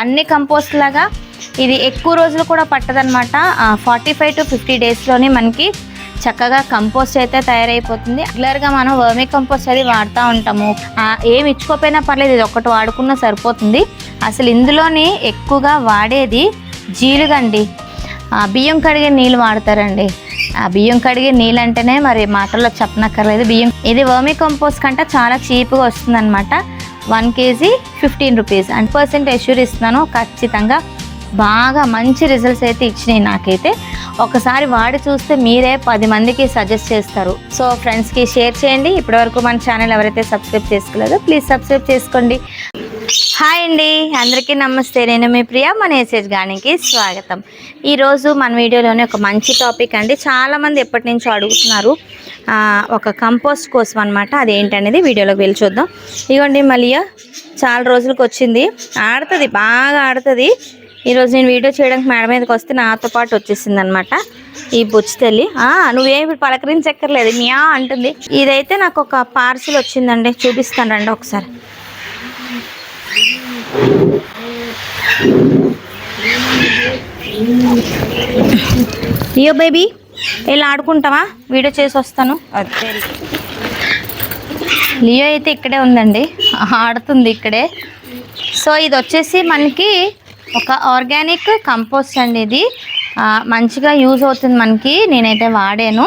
అన్ని కంపోస్ట్ లాగా ఇది ఎక్కువ రోజులు కూడా పట్టదనమాట ఫార్టీ ఫైవ్ టు ఫిఫ్టీ డేస్లోనే మనకి చక్కగా కంపోస్ట్ అయితే తయారైపోతుంది. రెగ్యులర్గా మనం వర్మీ కంపోస్ట్ అది వాడుతూ ఉంటాము. ఏమి ఏం ఇచ్చుకోపోయినా పర్లేదు ఇది ఒకటి వాడుకున్నా సరిపోతుంది. అసలు ఇందులోని ఎక్కువగా వాడేది జీలుగండి. బియ్యం కడిగే నీళ్ళు వాడతారండి. ఆ బియ్యం కడిగే నీళ్ళు అంటేనే మరి మాటల్లో చెప్పనక్కర్లేదు. బియ్యం ఇది వర్మీ కంపోస్ట్ కంటే చాలా చీప్గా వస్తుంది అనమాట one KG fifteen rupees. And percent assure ఇస్తున్నాను. ఖచ్చితంగా బాగా మంచి రిజల్ట్స్ అయితే ఇచ్చినాయి నాకైతే. ఒకసారి వాడి చూస్తే మీరే పది మందికి సజెస్ట్ చేస్తారు. సో ఫ్రెండ్స్కి షేర్ చేయండి. ఇప్పటివరకు మన ఛానల్ ఎవరైతే సబ్స్క్రైబ్ చేసుకోలేదో ప్లీజ్ సబ్స్క్రైబ్ చేసుకోండి. హాయ్ అండి. అందరికీ నమస్తే. నేను మీ ప్రియా మన ఎస్ఎస్ గానికి స్వాగతం. ఈరోజు మన వీడియోలోనే ఒక మంచి టాపిక్ అండి. చాలామంది ఎప్పటి నుంచో అడుగుతున్నారు ఒక కంపోస్ట్ కోసం అనమాట అదేంటనేది వీడియోలోకి వెళ్ళి చూద్దాం. ఇదిగోండి మలియా చాలా రోజులకు వచ్చింది. ఆడుతుంది బాగా ఆడుతుంది. ఈరోజు నేను వీడియో చేయడానికి మేడం మీదకి వస్తే నాతో పాటు వచ్చేసింది అనమాట ఈ బుచ్చి తల్లి. ఆ, నువ్వేం ఇప్పుడు పలకరించక్కర్లేదు. మ్యా అంటుంది. ఇదైతే నాకు ఒక పార్సిల్ వచ్చిందండి. చూపిస్తాను రండి ఒకసారి. లియో బేబీ ఇలా ఆడుకుంటావా? వీడియో చేసి వస్తాను. లియో అయితే ఇక్కడే ఉందండి. ఆడుతుంది ఇక్కడే. సో ఇది వచ్చేసి మనకి ఒక ఆర్గానిక్ కంపోస్ట్ అండి ఇది. మంచిగా యూజ్ అవుతుంది మనకి. నేనైతే వాడాను.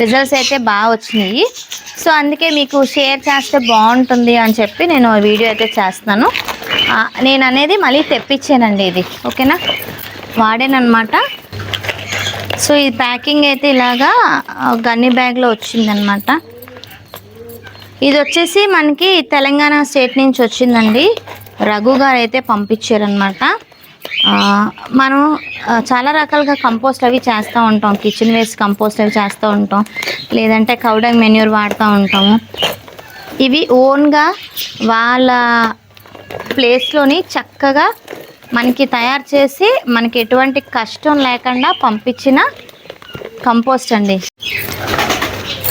రిజల్ట్స్ అయితే బాగా వచ్చినాయి. సో అందుకే మీకు షేర్ చేస్తే బాగుంటుంది అని చెప్పి నేను వీడియో అయితే చేస్తాను నేను అనేది మళ్ళీ తెప్పించానండి ఇది. ఓకేనా వాడానమాట సో ఈ ప్యాకింగ్ అయితే ఇలాగా గన్ని బ్యాగ్లో వచ్చిందనమాట ఇది వచ్చేసి మనకి తెలంగాణ స్టేట్ నుంచి వచ్చిందండి. రఘు గారు అయితే పంపించారనమాట మనం చాలా రకాలుగా కంపోస్ట్ అవి చేస్తూ ఉంటాం. కిచెన్ వేస్ట్ కంపోస్ట్ అవి చేస్తూ ఉంటాం. లేదంటే కౌడంగ్ మెన్యూర్ వాడుతూ ఉంటాము. ఇవి ఓన్గా వాళ్ళ ప్లేస్లోని చక్కగా మనకి తయారు చేసి మనకి ఎటువంటి కష్టం లేకుండా పంపించిన కంపోస్ట్ అండి.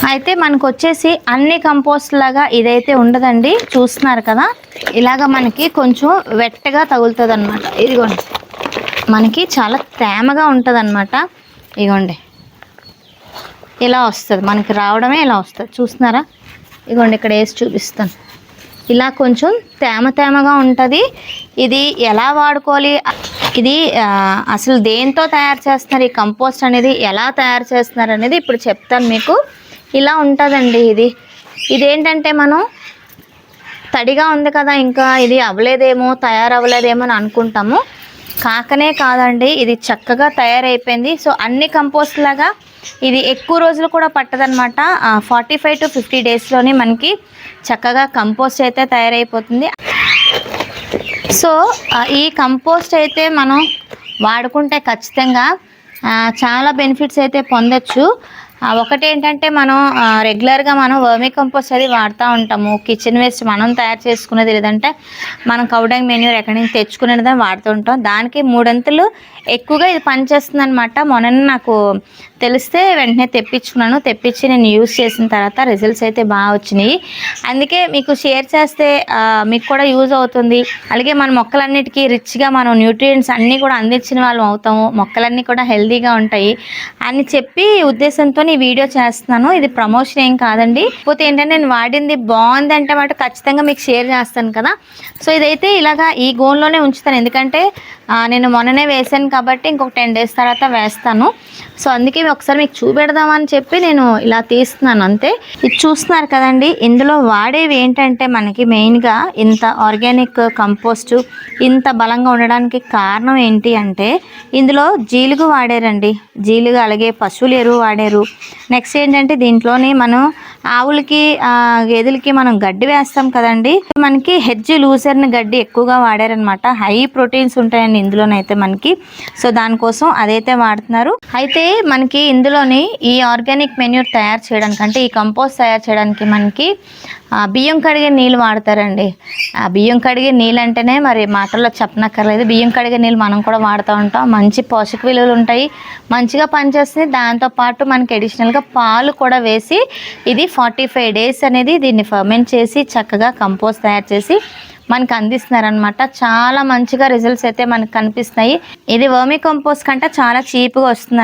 అయితే మనకు వచ్చేసి అన్ని కంపోస్ట్ లాగా ఇదైతే ఉండదండి. చూస్తున్నారు కదా? ఇలాగ మనకి కొంచెం వెట్టగా తగులుతుంది అనమాట ఇదిగోండి. మనకి చాలా తేమగా ఉంటుంది అనమాట ఇదిగోండి ఇలా వస్తుంది. మనకి రావడమే ఇలా వస్తుంది. చూస్తున్నారా? ఇదిగోండి ఇక్కడ వేసి చూపిస్తాను. ఇలా కొంచెం తేమ తేమగా ఉంటుంది. ఇది ఎలా వాడుకోవాలి? ఇది అసలు దేంతో తయారు చేస్తున్నారు? ఈ కంపోస్ట్ అనేది ఎలా తయారు చేస్తున్నారు అనేది ఇప్పుడు చెప్తాను మీకు. ఇలా ఉంటుందండి ఇది. ఇదేంటంటే మనం తడిగా ఉంది కదా ఇంకా ఇది అవ్వలేదేమో తయారవ్వలేదేమో అని అనుకుంటాము. కాకనే కాదండి ఇది చక్కగా తయారైపోయింది. సో అన్ని కంపోస్ట్ లాగా ఇది ఎక్కువ రోజులు కూడా పట్టదనమాట ఫార్టీ ఫైవ్ టు ఫిఫ్టీ డేస్లోనే మనకి చక్కగా కంపోస్ట్ అయితే తయారైపోతుంది. సో ఈ కంపోస్ట్ అయితే మనం వాడుకుంటే ఖచ్చితంగా చాలా బెనిఫిట్స్ అయితే పొందొచ్చు. ఒకటి ఏంటంటే మనం రెగ్యులర్గా మనం వర్మీ కంపోస్ట్ అది వాడుతూ ఉంటాము. కిచెన్ వేస్ట్ మనం తయారు చేసుకునేది లేదంటే మనం కౌడంగ్ మెన్యూర్ ఎక్కడి నుంచి తెచ్చుకునేది వాడుతూ ఉంటాం. దానికి మూడంతులు ఎక్కువగా ఇది పనిచేస్తుంది అనమాట మొన్న నాకు తెలిస్తే వెంటనే తెప్పించుకున్నాను. తెప్పించి నేను యూజ్ చేసిన తర్వాత రిజల్ట్స్ అయితే బాగా వచ్చినాయి. అందుకే మీకు షేర్ చేస్తే మీకు కూడా యూజ్ అవుతుంది. అలాగే మన మొక్కలన్నిటికీ రిచ్గా మనం న్యూట్రియంట్స్ అన్నీ కూడా అందించిన వాళ్ళం అవుతాము. మొక్కలన్నీ కూడా హెల్తీగా ఉంటాయి అని చెప్పి ఉద్దేశంతో ఈ వీడియో చేస్తున్నాను. ఇది ప్రమోషన్ ఏం కాదండి. పోతే ఏంటంటే నేను వాడింది బాగుంది అంటే మాట ఖచ్చితంగా మీకు షేర్ చేస్తాను కదా. సో ఇదైతే ఇలాగా ఈ గోన్లోనే ఉంచుతాను. ఎందుకంటే నేను మొన్ననే వేసాను కాబట్టి ఇంకొక టెన్ డేస్ తర్వాత వేస్తాను. సో అందుకే ఒకసారి మీకు చూపెడదామని చెప్పి నేను ఇలా తీస్తున్నాను అంతే. ఇది చూస్తున్నారు కదండి ఇందులో వాడేవి ఏంటంటే మనకి మెయిన్గా ఇంత ఆర్గానిక్ కంపోస్ట్ ఇంత బలంగా ఉండడానికి కారణం ఏంటి అంటే ఇందులో జీలుగు వాడారండి. జీలుగు అలాగే పశువుల ఎరువు వాడారు. నెక్స్ట్ ఏంటంటే దీంట్లోని మనం ఆవులకి గేదెలకి మనం గడ్డి వేస్తాం కదండి. మనకి హెడ్జ్ లూజర్ని గడ్డి ఎక్కువగా వాడారనమాట హై ప్రోటీన్స్ ఉంటాయండి ఇందులోనైతే మనకి సో దానికోసం అదైతే వాడుతున్నారు. అయితే మనకి ఇందులోని ఈ ఆర్గానిక్ మెన్యూర్ తయారు చేయడానికి అంటే ఈ కంపోస్ట్ తయారు చేయడానికి మనకి బియ్యం కడిగే నీళ్ళు వాడతారండి. ఆ బియ్యం కడిగే నీళ్ళు అంటేనే మరి మాటల్లో చెప్పనక్కర్లేదు. బియ్యం కడిగే నీళ్ళు మనం కూడా వాడుతూ ఉంటాం. మంచి పోషక విలువలు ఉంటాయి. మంచిగా పనిచేస్తుంది. దాంతోపాటు మనకి అడిషనల్గా పాలు కూడా వేసి ఇది ఫార్టీ ఫైవ్ డేస్ అనేది దీన్ని ఫర్మెంట్ చేసి చక్కగా కంపోస్ట్ తయారు చేసి మనకు అందిస్తున్నారనమాట చాలా మంచిగా రిజల్ట్స్ అయితే మనకు కనిపిస్తున్నాయి. ఇది వర్మీ కంపోస్ట్ కంటే చాలా చీప్గా వస్తుంది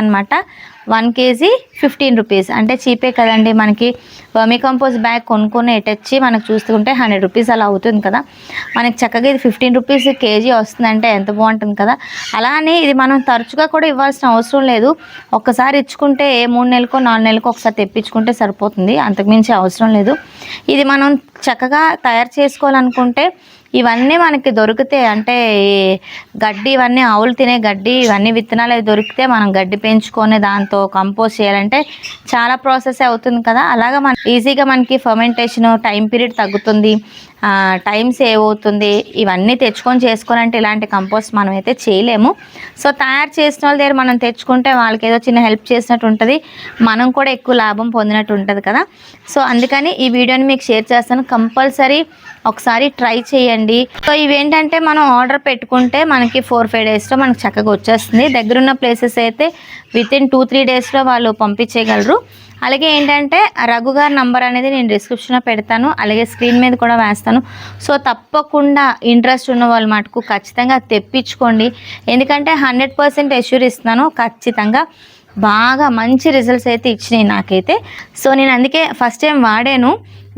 వన్ కేజీ ఫిఫ్టీన్ రూపీస్. అంటే చీపే కదండి మనకి వర్మీ కంపోజ్ బ్యాగ్ కొనుక్కొని ఎటొచ్చి మనకు చూసుకుంటే హండ్రెడ్ రూపీస్ అలా అవుతుంది కదా. మనకి చక్కగా ఇది ఫిఫ్టీన్ రూపీస్ కేజీ వస్తుందంటే ఎంత బాగుంటుంది కదా. అలానే ఇది మనం తరచుగా కూడా ఇవ్వాల్సిన అవసరం లేదు. ఒక్కసారి ఇచ్చుకుంటే మూడు నెలలకో నాలుగు నెలలకో ఒకసారి తెప్పించుకుంటే సరిపోతుంది. అంతకుమించి అవసరం లేదు. ఇది మనం చక్కగా తయారు చేసుకోవాలనుకుంటే ఇవన్నీ మనకి దొరికితే అంటే గడ్డి ఇవన్నీ ఆవులు తినే గడ్డి ఇవన్నీ విత్తనాలు దొరికితే మనం గడ్డి పెంచుకొని దాంతో కంపోజ్ చేయాలంటే చాలా ప్రాసెస్ అవుతుంది కదా. అలాగా మన ఈజీగా మనకి ఫర్మెంటేషన్ టైం పీరియడ్ తగ్గుతుంది టైం సేవ్ అవుతుంది. ఇవన్నీ తెచ్చుకొని చేసుకోవాలంటే ఇలాంటి కంపోస్ట్ మనం అయితే చేయలేము. సో తయారు చేసిన వాళ్ళ దగ్గర మనం తెచ్చుకుంటే వాళ్ళకి ఏదో చిన్న హెల్ప్ చేసినట్టు ఉంటుంది. మనం కూడా ఎక్కువ లాభం పొందినట్టు ఉంటుంది కదా. సో అందుకని ఈ వీడియోని మీకు షేర్ చేస్తాను. కంపల్సరీ ఒకసారి ట్రై చేయండి. సో ఇవేంటంటే మనం ఆర్డర్ పెట్టుకుంటే మనకి ఫోర్ ఫైవ్ డేస్లో మనకి చక్కగా వచ్చేస్తుంది. దగ్గరున్న ప్లేసెస్ అయితే విత్ ఇన్ టూ త్రీ డేస్లో వాళ్ళు పంపించేయగలరు. అలాగే ఏంటంటే రఘు గారి నంబర్ అనేది నేను డిస్క్రిప్షన్లో పెడతాను. అలాగే స్క్రీన్ మీద కూడా వేస్తాను. సో తప్పకుండా ఇంట్రెస్ట్ ఉన్న వాళ్ళు మటుకు ఖచ్చితంగా తెప్పించుకోండి. ఎందుకంటే హండ్రెడ్ పర్సెంట్ ఎష్యూర్ ఇస్తున్నాను. ఖచ్చితంగా బాగా మంచి రిజల్ట్స్ అయితే ఇచ్చినాయి నాకైతే. సో నేను అందుకే ఫస్ట్ టైం వాడాను.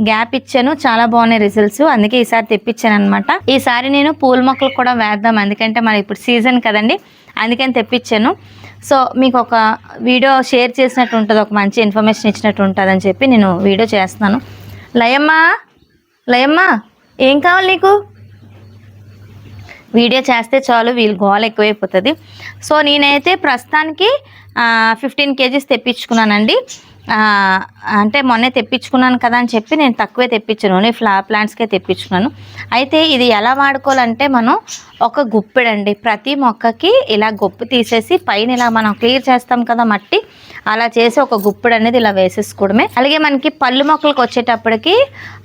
గ్యాప్ ఇచ్చాను. చాలా బాగున్నాయి రిజల్ట్స్ అందుకే ఈసారి తెప్పించాను అనమాట ఈసారి నేను పూల మొక్కలు కూడా వేద్దాం. ఎందుకంటే మరి ఇప్పుడు సీజన్ కదండి. అందుకని తెప్పించాను. సో మీకు ఒక వీడియో షేర్ చేసినట్టు ఉంటుంది. ఒక మంచి ఇన్ఫర్మేషన్ ఇచ్చినట్టు ఉంటుంది అని చెప్పి నేను వీడియో చేస్తున్నాను. లయమ్మా లయమ్మా ఏం కావాలి నీకు? వీడియో చేస్తే చాలు. వీళ్ళు గోల ఎక్కువైపోతుంది. సో నేనైతే ప్రస్తుతానికి ఫిఫ్టీన్ కేజీస్ తెప్పించుకున్నానండి. అంటే మొన్నే తెప్పించుకున్నాను కదా అని చెప్పి నేను తక్కువే తెప్పించాను. ఓన్లీ ఫ్లా ప్లాంట్స్కే తెప్పించుకున్నాను. అయితే ఇది ఎలా వాడుకోవాలంటే మనం ఒక గుప్పెడండి. ప్రతి మొక్కకి ఇలా గొప్పు తీసేసి పైన ఇలా మనం క్లియర్ చేస్తాం కదా మట్టి. అలా చేసి ఒక గుప్పుడు అనేది ఇలా వేసేసుకోవడమే. అలాగే మనకి పళ్ళు మొక్కలకు వచ్చేటప్పటికి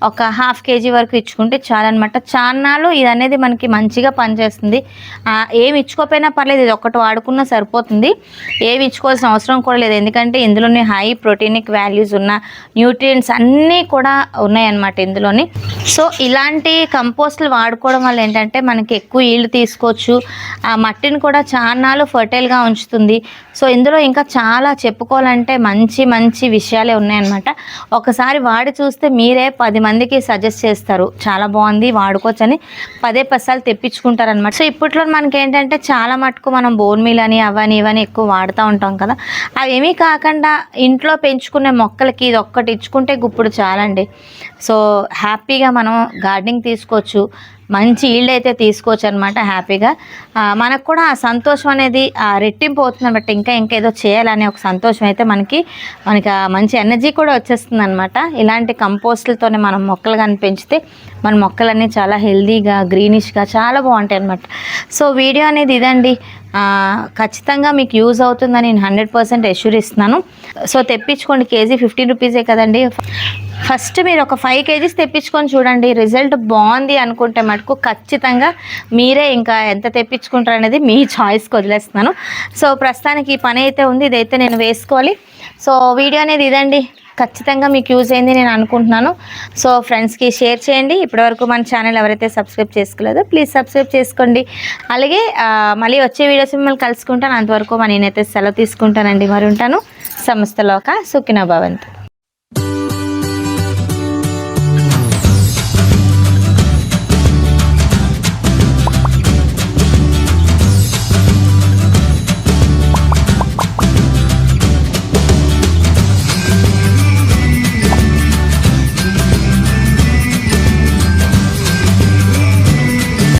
ఒక హాఫ్ కేజీ వరకు ఇచ్చుకుంటే చాలన్నమాట. చాన్నాలు ఇది అనేది మనకి మంచిగా పనిచేస్తుంది. ఏమి ఇచ్చుకోకపోయినా పర్లేదు ఇది ఒకటి వాడుకున్నా సరిపోతుంది. ఏమి ఇచ్చుకోవాల్సిన అవసరం కూడా లేదు. ఎందుకంటే ఇందులోనే హై ప్రోటీనిక్ వాల్యూస్ ఉన్న న్యూట్రియంట్స్ అన్నీ కూడా ఉన్నాయన్నమాట ఇందులోని. సో ఇలాంటి కంపోస్ట్లు వాడుకోవడం వల్ల ఏంటంటే మనకి ఎక్కువ ఈల్డ్ తీసుకోవచ్చు. ఆ మట్టిని కూడా చాన్నాలు ఫర్టైల్గా ఉంచుతుంది. సో ఇందులో ఇంకా చాలా చెప్పుకోవాలంటే మంచి మంచి విషయాలే ఉన్నాయన్నమాట. ఒకసారి వాడి చూస్తే మీరే పది మందికి సజెస్ట్ చేస్తారు. చాలా బాగుంది వాడుకోవచ్చని పదే పసాలు తెప్పించుకుంటారనమాట సో ఇప్పట్లో మనకి ఏంటంటే చాలా మటుకు మనం బోన్ మీల్ అని అవని ఇవని ఎక్కువ వాడుతూ ఉంటాం కదా. అవేమీ కాకుండా ఇంట్లో పెంచుకునే మొక్కలకి ఇది ఒక్కటి ఇచ్చుకుంటే గుప్పుడు చాలండి. సో హ్యాపీగా మనం గార్డెనింగ్ తీసుకోవచ్చు. మంచి ఈల్డ్ అయితే తీసుకోవచ్చు అనమాట హ్యాపీగా మనకు కూడా ఆ సంతోషం అనేది రెట్టింపు అవుతుంది బట్ ఇంకా ఇంకా ఏదో చేయాలనే ఒక సంతోషం అయితే మనకి మనకి మంచి ఎనర్జీ కూడా వచ్చేస్తుంది అనమాట ఇలాంటి కంపోస్ట్లతోనే మనం మొక్కలు కానీ పెంచితే మన మొక్కలన్నీ చాలా హెల్దీగా గ్రీనిష్గా చాలా బాగుంటాయి అనమాట సో వీడియో అనేది ఇదండి. ఖచ్చితంగా మీకు యూజ్ అవుతుందని నేను హండ్రెడ్ పర్సెంట్ ఎష్యూర్ ఇస్తున్నాను. సో తెప్పించుకోండి కేజీ ఫిఫ్టీన్ రూపీసే కదండి. ఫస్ట్ మీరు ఒక ఫైవ్ కేజీస్ తెప్పించుకొని చూడండి రిజల్ట్ బాగుంది అనుకుంటే మటుకు ఖచ్చితంగా మీరే ఇంకా ఎంత తెప్పించుకుంటారు అనేది మీ చాయిస్కి వదిలేస్తున్నాను. సో ప్రస్తుతానికి ఈ పని అయితే ఉంది ఇదైతే నేను వేసుకోవాలి. సో వీడియో అనేది ఇదండి. ఖచ్చితంగా మీకు యూజ్ అయింది నేను అనుకుంటున్నాను. సో ఫ్రెండ్స్కి షేర్ చేయండి. ఇప్పటివరకు మన ఛానల్ ఎవరైతే సబ్స్క్రైబ్ చేసుకోలేదో ప్లీజ్ సబ్స్క్రైబ్ చేసుకోండి. అలాగే మళ్ళీ వచ్చే వీడియోస్ మిమ్మల్ని కలుసుకుంటాను. అంతవరకు మరి నేనైతే సెలవు తీసుకుంటానండి. మరి ఉంటాను. సంస్థలోక సుఖిన భవంతు.